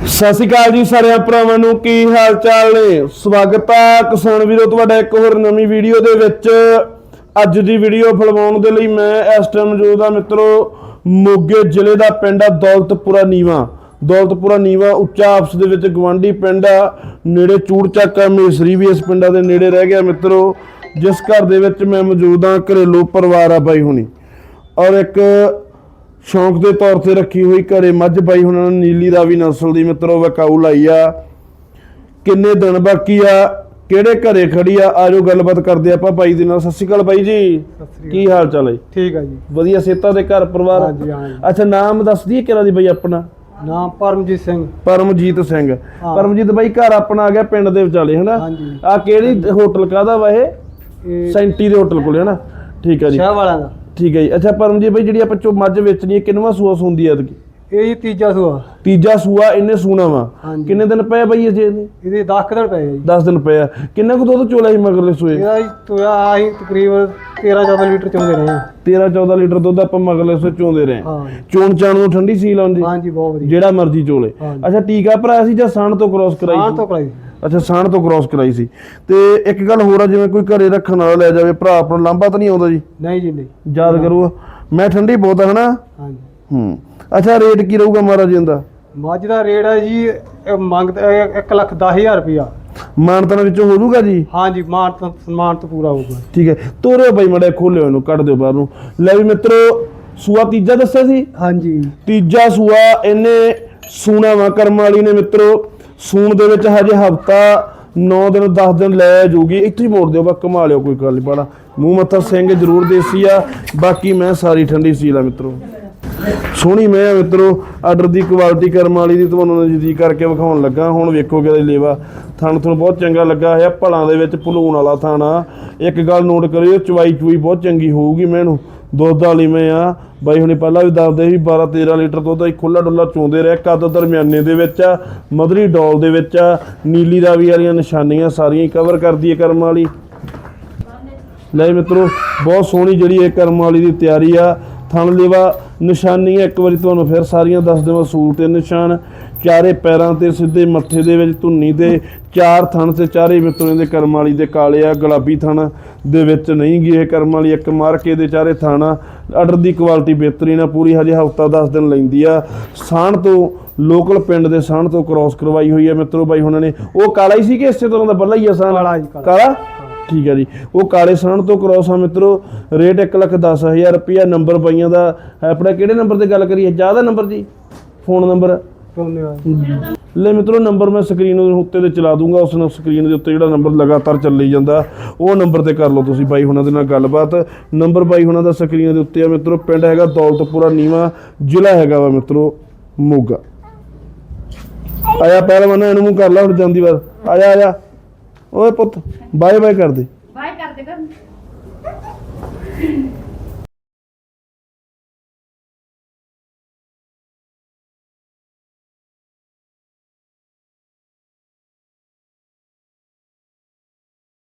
ਸਤਿ ਸ਼੍ਰੀ ਅਕਾਲ ਜੀ ਸਾਰਿਆਂ ਭਰਾਵਾਂ ਨੂੰ, ਕੀ ਹਾਲ ਚਾਲ ਨੇ? ਸਵਾਗਤ ਹੈ ਕਿਸਾਨ ਵੀਰੋ, ਤੁਹਾਡਾ ਇੱਕ ਹੋਰ ਨਵੀਂ ਵੀਡੀਓ ਦੇ ਵਿੱਚ। ਅੱਜ ਦੀ ਵੀਡੀਓ ਫਿਲਮਾਉਣ ਦੇ ਲਈ ਮੈਂ ਇਸ ਟਾਈਮ ਮੌਜੂਦ ਹਾਂ ਮਿੱਤਰੋ, ਮੋਗੇ ਜ਼ਿਲ੍ਹੇ ਦਾ ਪਿੰਡ ਆ ਦੌਲਤਪੁਰਾ ਨੀਵਾ। ਦੌਲਤਪੁਰਾ ਨੀਵਾ ਉੱਚਾ ਆਪਸ ਦੇ ਵਿੱਚ ਗਵਾਂਢੀ ਪਿੰਡ ਆ, ਨੇੜੇ ਚੂੜਚੱਕ ਆ ਮੇਸਰੀ ਵੀ ਇਸ ਪਿੰਡਾਂ ਦੇ ਨੇੜੇ ਰਹਿ ਗਿਆ ਮਿੱਤਰੋ। ਜਿਸ ਘਰ ਦੇ ਵਿੱਚ ਮੈਂ ਮੌਜੂਦ ਹਾਂ ਘਰੇਲੂ ਪਰਿਵਾਰ ਆ ਬਾਈ ਹੁਣੀ। ਔਰ ਇੱਕ ਸ਼ੌਂਕ ਦੇ ਤੌਰ ਤੇ ਰੱਖੀ ਹੋਈ ਘਰੇ ਮੱਝ ਬਾਈ ਹੁਣਾਂ ਨੇ ਨੀਲੀ ਰਾਵੀ ਨਸਲ ਦੀ ਮਿੱਤਰੋ ਵਕਾਊ ਲਾਈ ਆ। ਕਿੰਨੇ ਦਿਨ ਬਾਕੀ ਆ? ਕਿਹੜੇ ਘਰੇ ਖੜੀ ਆ? ਆਜੋ ਗੱਲਬਾਤ ਕਰਦੇ ਆਪਾਂ ਬਾਈ ਦੇ ਨਾਲ। ਸਤਿ ਸ਼੍ਰੀ ਅਕਾਲ ਬਾਈ ਜੀ। ਕੀ ਹਾਲ ਚਾਲ ਹੈ ਠੀਕ ਹੈ ਜੀ। ਵਧੀਆ ਸੇਤਾ ਦੇ ਘਰ ਪਰਿਵਾਰ? ਹਾਂਜੀ ਹਾਂ ਜੀ। ਅੱਛਾ ਨਾਮ ਦੱਸ ਦਈਏ ਕਿਹੜਾ ਦੀ ਬਾਈ ਆਪਣਾ? ਨਾਮ ਪਰਮਜੀਤ ਸਿੰਘ। ਪਰਮਜੀਤ ਸਿੰਘ। ਪਰਮਜੀਤ ਬਾਈ ਘਰ ਆਪਣਾ ਆ ਗਿਆ ਪਿੰਡ ਦੇ ਵਿਚਾਲੇ ਹਨਾ? ਆ ਕਿਹੜੀ ਹੋਟਲ ਕਾਦਾ ਵਾ ਇਹ? ਸੈਂਟੀ ਦੇ ਹੋਟਲ ਕੋਲੇ ਹਨਾ? ਠੀਕ ਹੈ ਜੀ। ਸ਼ਹਿ ਵਾਲਿਆਂ ਦਾ। ਠੀਕ ਹੈ ਜੀ। ਅੱਛਾ ਪਰਮਜੀਤ ਬਾਈ ਜਿਹੜੀ ਆਪਾਂ ਚੋ ਮੱਝ ਵੇਚਣੀ ਹੈ ਕਿੰਨਵਾਂ ਸੂਆ ਸੁੰਦੀ ਹੈ ਐਤਕੀ? ਇਹ ਜੀ ਤੀਜਾ ਸੂਆ। ਤੀਜਾ ਸੂਆ ਇਹਨੇ ਸੂਣਾ ਵਾ। ਹਾਂਜੀ। ਕਿੰਨੇ ਦਿਨ ਪਏ ਬਈ ਅਜੇ ਇਹਨੇ ਇਹਦੇ 10 ਦਿਨ ਪਏ ਜੀ। 10 ਦਿਨ ਪਏ ਆ। ਕਿੰਨਾ ਕੁ ਦੁੱਧ ਚੋਲਾ ਸੀ ਮਗਰਲੇ ਸੂਏ? ਇਹਦਾ ਜੀ ਤੋਇਆ ਆਹੀ ਤਕਰੀਬਨ 13 14 ਲੀਟਰ ਚੋਂਦੇ ਰਹੇ ਹਾਂ 13 14 ਲੀਟਰ ਦੁੱਧ ਆਪਾਂ ਮਗਰਲੇ ਸੂਏ ਚੋਂਦੇ ਰਹੇ ਹਾਂ। ਚੋਣ ਚਾਣ ਨੂੰ ਠੰਡੀ ਸੀ ਲਾਉਂਦੀ ਹਾਂਜੀ ਬਹੁਤ ਵਧੀਆ। ਜਿਹੜਾ ਮਰਜ਼ੀ ਚੋਲੇ। ਹਾਂਜੀ। ਅੱਛਾ ਟੀਕਾ ਭਰਾਇਆ ਸੀ ਜਾਂ ਸਾਣ ਤੋਂ ਕ੍ਰਾਸ ਕਰਾਈ ਸੀ? ਤੋਂ ਕਰਾਈ ਅੱਛਾ ਸਾਣ ਤੋਂ ਕ੍ਰਾਸ ਕਰਾਈ ਸੀ। ਤੇ ਇੱਕ ਗੱਲ ਹੋਰ ਆ ਜਿਵੇਂ ਕੋਈ ਘਰੇ ਰੱਖਣ ਵਾਲਾ ਲੈ ਜਾਵੇ ਭਰਾ ਆਪਣਾ ਲਾਂਬਾ ਤਾਂ ਨਹੀਂ ਆਉਂਦਾ ਜੀ? ਨਹੀਂ ਜੀ ਨਹੀਂ। ਯਾਦ ਕਰੋ ਮੈਂ ਠੰਡੀ ਬਹੁਤ ਆ ਹਨਾ? ਹਾਂਜੀ। ਹੂੰ। ਅੱਛਾ ਰੇਟ ਕੀ ਰਹੂਗਾ ਮਹਾਰਾਜ ਜੀ ਦਾ ਮੱਝ ਦਾ ਰੇਟ ਹੈ ਜੀ ਇਹ ਮੰਗਦਾ 1 ਲੱਖ 10000 ਰੁਪਇਆ। ਮਾਨਤਨ ਵਿੱਚੋਂ ਹੋ ਜਾਊਗਾ ਜੀ? ਹਾਂਜੀ ਮਾਨ ਤਾਂ ਸਨਮਾਨ ਤਾਂ ਪੂਰਾ ਹੋਊਗਾ। ਠੀਕ ਹੈ। ਤੋਰਿਓ ਬਾਈ ਮੜੇ ਖੋਲਿਓ ਇਹਨੂੰ ਕੱਢ ਦਿਓ ਬਾਹਰ ਨੂੰ। ਲੈ ਵੀ ਮਿੱਤਰੋ ਸੂਆ ਤੀਜਾ ਦੱਸਿਆ ਸੀ? ਹਾਂਜੀ। ਤੀਜਾ ਸੂਆ ਇਹਨੇ ਸੂਣਾ ਵਾ ਕਰਮ ਵਾਲੀ ਨੇ ਮਿੱਤਰੋ। ਸੂਣ ਦੇ ਵਿੱਚ ਹਜੇ ਹਫਤਾ 9 ਦਿਨ 10 ਦਿਨ ਲੈ ਜਾਊਗੀ ਇੱਥੇ ਹੀ ਮੋੜ ਦਿਓ ਬਾ ਕਮਾ ਲਿਓ, ਕੋਈ ਗੱਲ ਨਹੀਂ ਬਾਲਾ। ਮੂੰਹ ਮੱਥਾ ਸਿੰਘ ਜ਼ਰੂਰ ਦੇਸੀ ਆ। ਬਾਕੀ ਮੈਂ ਸਾਰੀ ਠੰਡੀ ਸੀਲ ਆ ਮਿੱਤਰੋ। ਸੋਹਣੀ ਮੈਂ ਆ ਮਿੱਤਰੋ ਆਰਡਰ ਦੀ ਕੁਆਲਿਟੀ ਕਰਮ ਵਾਲੀ ਦੀ ਤੁਹਾਨੂੰ ਨਜ਼ਦੀਕ ਕਰਕੇ ਵਿਖਾਉਣ ਲੱਗਾ। ਹੁਣ ਵੇਖੋ ਕਿਹਦਾ ਲੇਵਾ। ਥਣ ਤੁਹਾਨੂੰ ਬਹੁਤ ਚੰਗਾ ਲੱਗਾ ਹੈ ਭਲਾਂ ਦੇ ਵਿੱਚ ਭਲੂਣ ਵਾਲਾ ਥਾਣਾ ਇੱਕ ਗੱਲ ਨੋਟ ਕਰਿਓ ਚਵਾਈ ਚੂਈ ਬਹੁਤ ਚੰਗੀ ਹੋਊਗੀ ਮੈਨੂੰ। ਦੁੱਧ ਵਾਲੀ ਮੈਂ ਆ। ਬਾਈ ਹੁਣੇ ਪਹਿਲਾਂ ਵੀ ਦੱਸਦੇ ਸੀ 12 13 ਲੀਟਰ ਦੁੱਧ ਹੀ ਖੁੱਲਾ ਡੁੱਲਾ ਚੋਂਦੇ ਰਹੇ, ਕੱਦ ਦਰਮਿਆਨੇ ਦੇ ਵਿੱਚ ਆ, ਮਧਰੀ ਡੋਲ ਦੇ ਵਿੱਚ ਆ, ਨੀਲੀ ਰਾਵੀ ਵਾਲੀਆਂ ਨਿਸ਼ਾਨੀਆਂ ਸਾਰੀਆਂ ਕਵਰ ਕਰਦੀ ਹੈ ਕਰਮ ਵਾਲੀ। ਲੈ ਮਿੱਤਰੋ, ਬਹੁਤ ਸੋਹਣੀ ਜਿਹੜੀ ਇਹ ਕਰਮ ਵਾਲੀ ਦੀ ਤਿਆਰੀ ਆ, ਥਣ ਲੇਵਾ ਨਿਸ਼ਾਨੀਆਂ ਇੱਕ ਵਾਰੀ ਤੁਹਾਨੂੰ ਫਿਰ ਸਾਰੀਆਂ ਦੱਸ ਦੇਵਾਂ ਸੂਟ ਤੇ ਨਿਸ਼ਾਨ। ਚਾਰੇ ਪੈਰਾਂ ਤੇ ਸਿੱਧੇ ਮੱਥੇ ਦੇ ਵਿੱਚ ਧੁੰਨੀ ਤੇ ਚਾਰ ਥਣ ਤੇ ਚਾਰੇ ਮਿੱਤਰਾਂ ਦੇ ਕਰਮ ਵਾਲੀ ਦੇ ਕਾਲੇ ਆ ਗੁਲਾਬੀ ਥਣ ਦੇ ਵਿੱਚ ਨਹੀਂ ਗੀ ਇਹ ਕਰਮ ਵਾਲੀ ਇੱਕ ਮਾਰ ਕੇ ਦੇ ਚਾਰੇ ਥਣ ਆਰਡਰ ਦੀ ਕੁਆਲਿਟੀ ਬਿਹਤਰੀਨ ਆ ਪੂਰੀ ਹਜੇ ਹਫਤਾ 10 ਦਿਨ ਲੈਂਦੀ ਆ। ਸਾਣ ਤੋਂ ਲੋਕਲ ਪਿੰਡ ਦੇ ਸਾਣ ਤੋਂ ਕ੍ਰਾਸ ਕਰਵਾਈ ਹੋਈ ਆ ਮਿੱਤਰੋ ਬਾਈ ਉਹਨਾਂ ਨੇ। ਉਹ ਕਾਲਾ ਹੀ ਸੀ ਕਿ ਇਸੇ ਤਰ੍ਹਾਂ ਦਾ ਬੱਲਾ ਹੀ ਆ ਸਾਣ ਕਾਲਾ ਜੀ, ਕਾਲਾ। ਕਾਲਾ? ਠੀਕ ਹੈ ਜੀ। ਉਹ ਕਾਲੇ ਸਣ ਤੋਂ ਕ੍ਰੋਸ ਆ ਮਿੱਤਰੋ। ਰੇਟ 1 ਲੱਖ 10000 ਰੁਪਿਆ ਨੰਬਰ ਪਈਆਂ ਦਾ ਆਪਣਾ ਕਿਹੜੇ ਨੰਬਰ ਤੇ ਗੱਲ ਕਰੀਏ? ਜ਼ਿਆਦਾ ਨੰਬਰ ਜੀ? Phone number? ਧੰਨਵਾਦ। ਲੈ ਮਿੱਤਰੋ, ਨੰਬਰ ਮੈਂ ਸਕਰੀਨ ਉੱਤੇ ਤੇ ਚਲਾ ਦੂੰਗਾ। ਉਸ ਨੂੰ ਸਕਰੀਨ ਦੇ ਉੱਤੇ ਜਿਹੜਾ ਨੰਬਰ ਲਗਾਤਾਰ ਚੱਲੀ ਜਾਂਦਾ, ਉਹ ਨੰਬਰ ਤੇ ਕਰ ਲਓ ਤੁਸੀਂ ਬਾਈ ਹੁਣਾਂ ਦੇ ਨਾਲ ਗੱਲਬਾਤ। ਨੰਬਰ ਬਾਈ ਹੁਣਾਂ ਦਾ ਸਕਰੀਨ ਦੇ ਉੱਤੇ ਆ ਮਿੱਤਰੋ, ਪਿੰਡ ਹੈਗਾ ਦੌਲਤਪੁਰਾ, ਨੀਵਾ, ਜ਼ਿਲ੍ਹਾ ਹੈਗਾ ਵਾ ਮਿੱਤਰੋ, ਮੋਗਾ। ਆਇਆ ਪਹਿਲਵਾਨ, ਇਹਨੂੰ ਮੂੰਹ ਕਰ ਲਾ ਹੁਣ ਜਾਂਦੀ ਵਾਰ। ਆਇਆ ਆਇਆ। ਓਏ ਪੁੱਤ ਬਾਏ ਬਾਏ ਕਰ ਦੇ ਬਾਏ ਕਰਦੇ ਕਰ